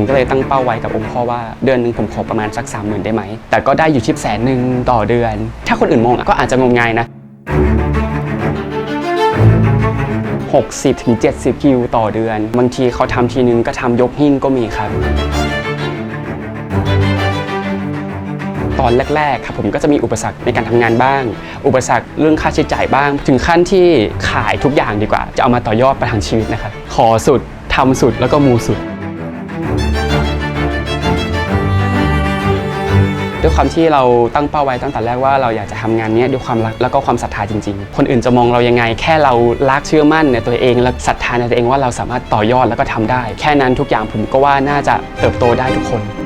ผมก็เลยตั้งเป้าไว้กับองค์พ่อว่าเดือนหนึ่งผมขอประมาณสัก3 0,000ได้ไหม แต่ก็ได้อยู่ที่แสนหนึ่งต่อเดือน ถ้าคนอื่นมองก็อาจจะงมงายนะ 60ถึง70คิวต่อเดือน บางทีเขาทำทีนึงก็ทำยกหิ้งก็มีครับตอนแรกๆครับผมก็จะมีอุปสรรคในการทำงานบ้าง อุปสรรคเรื่องค่าใช้จ่ายบ้าง ถึงขั้นที่ขายทุกอย่างดีกว่า จะเอามาต่อยอดประทังชีวิตนะครับ ขอสุดทำสุดแล้วก็มูสุด ความที่เราตั้งเป้าไว้ตั้งแต่แรกว่าเราอยากจะทำงานนี้ด้วยความรักแล้วก็ความศรัทธาจริง ๆ คนอื่นจะมองเรายังไง แค่เรารักเชื่อมั่นในตัวเองและศรัทธาในตัวเองว่าเราสามารถต่อยอดแล้วก็ทำได้ แค่นั้นทุกอย่างผมก็ว่าน่าจะเติบโตได้ทุกคน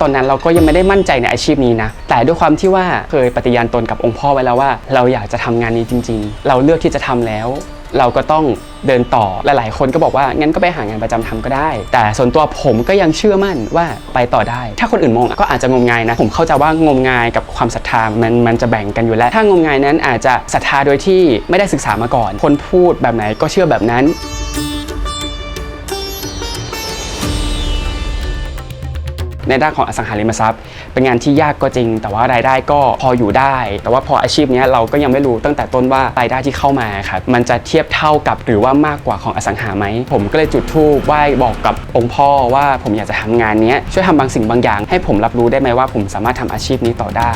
ตอนนั้นเราก็ยังไม่ได้มั่นใจในอาชีพนี้นะ แต่ด้วยความที่ว่าเคยปฏิญาณตนกับองค์พ่อไว้แล้วว่า เราอยากจะทำงานนี้จริง ๆ เราเลือกที่จะทำแล้ว เราก็ต้องเดินต่อหลายๆ คนก็บอกว่างั้นก็ไปหางานประจำทำก็ได้ แต่ส่วนตัวผมก็ยังเชื่อมั่นว่าไปต่อได้ ถ้าคนอื่นมองก็อาจจะงมงายนะ ผมเข้าใจว่างมงายกับความศรัทธามันมันจะแบ่งกันอยู่แล้ว ถ้างมงายนั้นอาจจะศรัทธาโดยที่ไม่ได้ศึกษามาก่อน คนพูดแบบไหนก็เชื่อแบบนั้น ในด้านของอสังหาริมทรัพย์ เป็นงานที่ยากก็จริง แต่ว่ารายได้ก็พออยู่ได้ แต่ว่าพออาชีพนี้เราก็ยังไม่รู้ตั้งแต่ต้นว่ารายได้ที่เข้ามาครับมันจะเทียบเท่ากับหรือว่ามากกว่าของอสังหาไหมผมก็เลยจุดธูปไหว้บอกกับองค์พ่อว่าผมอยากจะทำงานนี้ช่วยทำบางสิ่งบางอย่าง ให้ผมรับรู้ได้ไหมว่าผมสามารถทำอาชีพนี้ต่อได้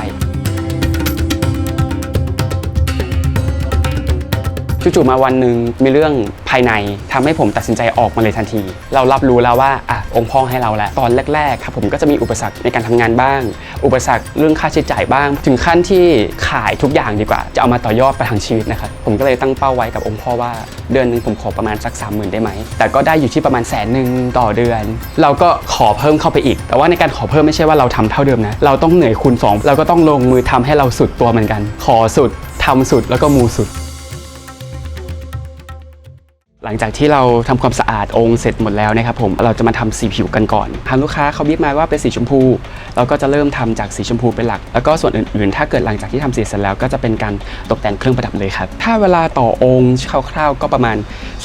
จู่ๆมาวันหนึ่งมีเรื่องภายในทำให้ผมตัดสินใจออกมาเลยทันที เรารับรู้แล้วว่าอะองค์พ่อให้เราแล้วตอนแรกๆครับผมก็จะมีอุปสรรคในการทำงานบ้าง อุปสรรคเรื่องค่าใช้จ่ายบ้าง ถึงขั้นที่ขายทุกอย่างดีกว่า จะเอามาต่อยอดประทังชีวิตนะครับผมก็เลยตั้งเป้าไว้กับองค์พ่อว่า เดือนหนึ่งผมขอประมาณสัก3 0,000ได้ไหมแต่ก็ได้อยู่ที่ประมาณแสนหนึ่งต่อเดือน เราก็ขอเพิ่มเข้าไปอีก แต่ว่าในการขอเพิ่มไม่ใช่ว่าเราทำเท่าเดิมนะเราต้องเหนื่อยคูณสองเราก็ต้องลงมือทำให้เราสุดตัวเหมือนกัน ขอสุดทำสุดแล้วก็มูสุด ลังจากที่เราทำความสะอาดองค์เสร็จหมดแล้วนะครับผมเราจะมาทำสีผิวกันก่อนทางลูกค้าเขาบีบมาว่าเป็นสีชมพู เราก็จะเริ่มทำจากสีชมพูเป็นหลัก แล้วก็ส่วนอื่นๆ ถ้าเกิดหลังจากที่ทำสีเสร็จแล้วก็จะเป็นการตกแต่งเครื่องประดับเลยครับ ถ้าเวลาต่อองค์คร่าวๆ ก็ประมาณ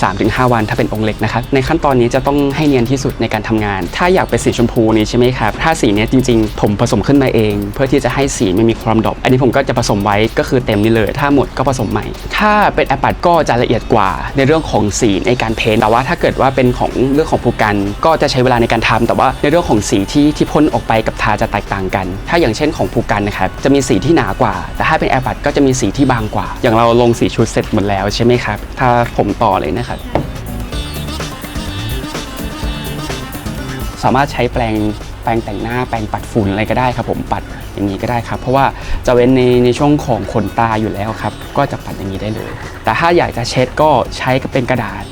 3-5 วัน ถ้าเป็นองค์เล็กนะครับ ในขั้นตอนนี้จะต้องให้เนียนที่สุดในการทำงาน ถ้าอยากเป็นสีชมพูนี้ใช่ไหมครับ ถ้าสีนี้จริงๆ ผมผสมขึ้นมาเอง เพื่อที่จะให้สีไม่มีความดอปอันนี้ผมก็จะผสมไว้ก็คือเต็มนี่เลย ถ้าหมดก็ผสมใหม่ ถ้าเป็นแอปปัดก็จะละเอียดกว่าในเรื่องของสีในการเพ้นแต่ว่าถ้าเกิดว่าเป็นของเรื่องของภูกัน ก็จะใช้เวลาในการทำแต่ว่าในเรื่องของสีที่ที่พ่นออกไปกับทาจะแตกต่างกัน ถ้าอย่างเช่นของภูกันนะครับจะมีสีที่หนากว่า แต่ถ้าเป็นแอปปัดก็จะมีสีที่บางกว่า อย่างเราลงสีชุดเสร็จหมดแล้วใช่ไหมครับ ถ้าผมต่อเลยนะครับสามารถใช้แปรง แปรงแต่งหน้าแปรงปัดฝุ่นอะไรก็ได้ครับ ผมปัดอย่างนี้ก็ได้ครับ เพราะว่าจะเว้นในในช่วงของขนตาอยู่แล้วครับ ก็จะปัดอย่างนี้ได้เลย แต่ถ้าอยากจะเช็ดก็ใช้ก็เป็นกระดาษ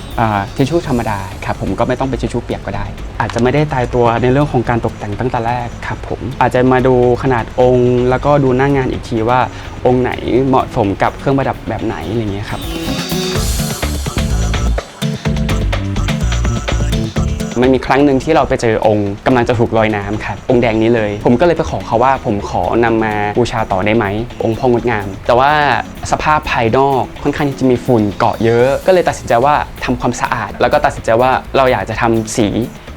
ทิชชู่ธรรมดาครับผมก็ไม่ต้องเป็นทิชชู่เปียกก็ได้ อาจจะไม่ได้ตายตัวในเรื่องของการตกแต่งตั้งแต่แรกครับผมอาจจะมาดูขนาดองค์ แล้วก็ดูหน้างานอีกทีว่าองค์ไหนเหมาะสมกับเครื่องประดับแบบไหนอะไรอย่างเงี้ยครับ มันมีครั้งหนึ่งที่เราไปเจอองค์กำลังจะถูกลอยน้ำครับองค์แดงนี้เลย ผมก็เลยไปขอเขาว่าผมขอนำมาบูชาต่อได้ไหมองค์พ่องดงาม แต่ว่าสภาพภายนอกค่อนข้างที่จะมีฝุ่นเกาะเยอะ ก็เลยตัดสินใจว่าทำความสะอาด แล้วก็ตัดสินใจว่าเราอยากจะทำสี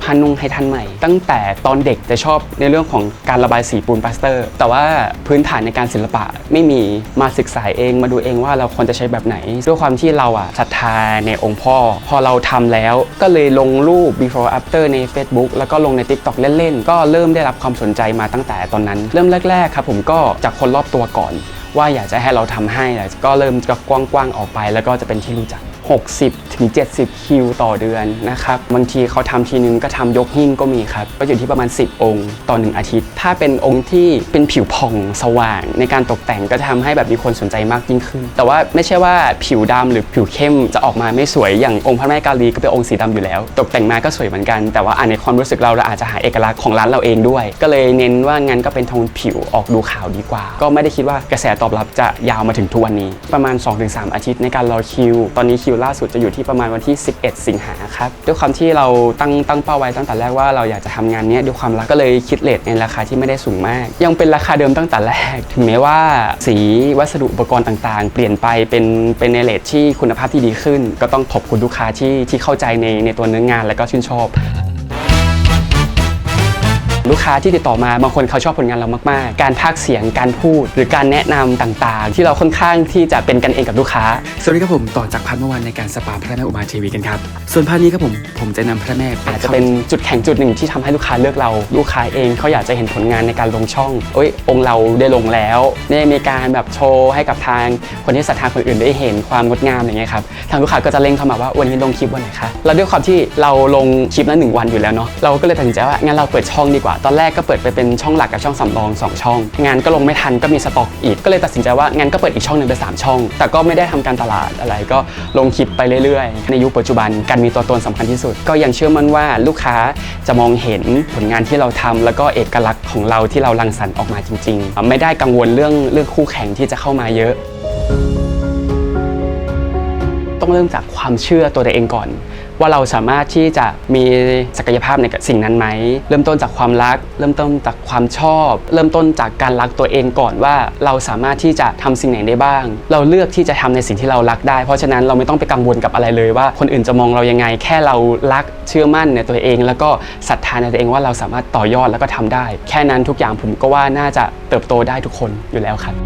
ผ้านุ่งให้ท่านใหม่ ตั้งแต่ตอนเด็กจะชอบในเรื่องของการระบายสีปูนปลาสเตอร์ แต่ว่าพื้นฐานในการศิลปะไม่มีมาศึกษาเองมาดูเองว่าเราควรจะใช้แบบไหน ด้วยความที่เราอะศรัทธาในองค์พ่อ พอเราทำแล้วก็เลยลงรูป before after ใน Facebook แล้วก็ลงใน TikTok เล่นๆ ก็เริ่มได้รับความสนใจมาตั้งแต่ตอนนั้น เริ่มแรกๆครับผมก็จากคนรอบตัวก่อน ว่าอยากจะให้เราทำให้แล้วก็เริ่มจะกว้างๆออกไป แล้วก็จะเป็นที่รู้จัก 60ถึง70 คิวต่อเดือนนะครับบางทีเขาทำทีนึงก็ทำยกหิ้งก็มีครับก็อยู่ที่ประมาณ 10 องค์ต่อ 1 อาทิตย์ ถ้าเป็นองค์ที่เป็นผิวผ่องสว่าง ในการตกแต่งก็ทำให้แบบมีคนสนใจมากยิ่งขึ้น แต่ว่าไม่ใช่ว่าผิวดำหรือผิวเข้มจะออกมาไม่สวยอย่างองค์พระแม่กาลีก็เป็นองค์สีดำอยู่แล้ว ตกแต่งมาก็สวยเหมือนกัน แต่ว่าอในความรู้สึกเราเราอาจจะหาเอกลักษณ์ของร้านเราเองด้วย ก็เลยเน้นว่างั้นก็เป็นโทนผิวออกดูขาวดีกว่า ก็ไม่ได้คิดว่ากระแสตอบรับจะยาวมาถึงทุกวันนี้ ประมาณ 2-3 อาทิตย์ในการรอคิว ตอนนี้คิวล่าสุดจะอยู่ที่ประมาณวันที่ 11 สิงหาครับ ด้วยความที่เราตั้งตั้งเป้าไว้ตั้งแต่แรกว่าเราอยากจะทำงานนี้ด้วยความรักก็เลยคิดเลทในราคาที่ไม่ได้สูงมาก ยังเป็นราคาเดิมตั้งแต่แรก ถึงแม้ว่าสีวัสดุอุปกรณ์ต่างๆ เปลี่ยนไปเป็นเป็นในเลทที่คุณภาพที่ดีขึ้น ก็ต้องขอบคุณลูกค้าที่ที่เข้าใจในในตัวเนื้องานและก็ชื่นชอบ กค้าที่ติดต่อมาบางคนเขาชอบผลงานเรามากๆ การพากย์เสียงการพูด หรือการแนะนำต่างๆ ที่เราค่อนข้างที่จะเป็นกันเองกับลูกค้า สวัสดีครับผมต่อจากพาร์ทเมื่อวานในการสปาพระแม่อุมาเทวีกันครับส่วนพาร์ทนี้ครับผมผมจะนำพระแม่ไปอาจจะเป็นจุดแข็งจุดหนึ่งที่ทำให้ลูกค้าเลือกเรา ลูกค้าเองเขาอยากจะเห็นผลงานในการลงช่องเอ้ยองค์เราได้ลงแล้วได้มีการแบบโชว์ให้กับทางคนที่ศรัทธาคนอื่นได้เห็นความงดงามอย่างเงี้ยครับทางลูกค้าก็จะเร่งเข้ามาว่าวันนี้ลงคลิปวันไหนคะแล้วด้วยความที่เราลงคลิปละหนึ่งวันอยู่แล้วเนาะเราก็เลยตัดสินใจว่างั้นเราเปิดช่องดีกว่าตอนแรกก็เปิดไปเป็นช่องหลักกับช่องสำรองสองช่อง งานก็ลงไม่ทันก็มีสต็อกอีกก็เลยตัดสินใจว่างั้นก็เปิดอีกช่องหนึ่งเป็นสามช่อง แต่ก็ไม่ได้ทำการตลาดอะไรก็ลงคลิปไปเรื่อยๆ ในยุคปัจจุบันการมีตัวตนสำคัญที่สุด ก็ยังเชื่อมั่นว่าลูกค้าจะมองเห็นผลงานที่เราทำแล้วก็เอกลักษณ์ของเราที่เรารังสรรค์ออกมาจริง ๆ ไม่ได้กังวลเรื่องเรื่องคู่แข่งที่จะเข้ามาเยอะ ต้องเริ่มจากความเชื่อตัวเองก่อน ว่าเราสามารถที่จะมีศักยภาพในสิ่งนั้นไหม เริ่มต้นจากความรัก เริ่มต้นจากความชอบ เริ่มต้นจากการรักตัวเองก่อนว่าเราสามารถที่จะทำสิ่งไหนได้บ้าง เราเลือกที่จะทำในสิ่งที่เรารักได้ เพราะฉะนั้นเราไม่ต้องไปกังวลกับอะไรเลยว่าคนอื่นจะมองเรายังไง แค่เรารักเชื่อมั่นในตัวเอง แล้วก็ศรัทธาในตัวเองว่าเราสามารถต่อยอดแล้วก็ทำได้ แค่นั้นทุกอย่างผมก็ว่าน่าจะเติบโตได้ทุกคนอยู่แล้วครับ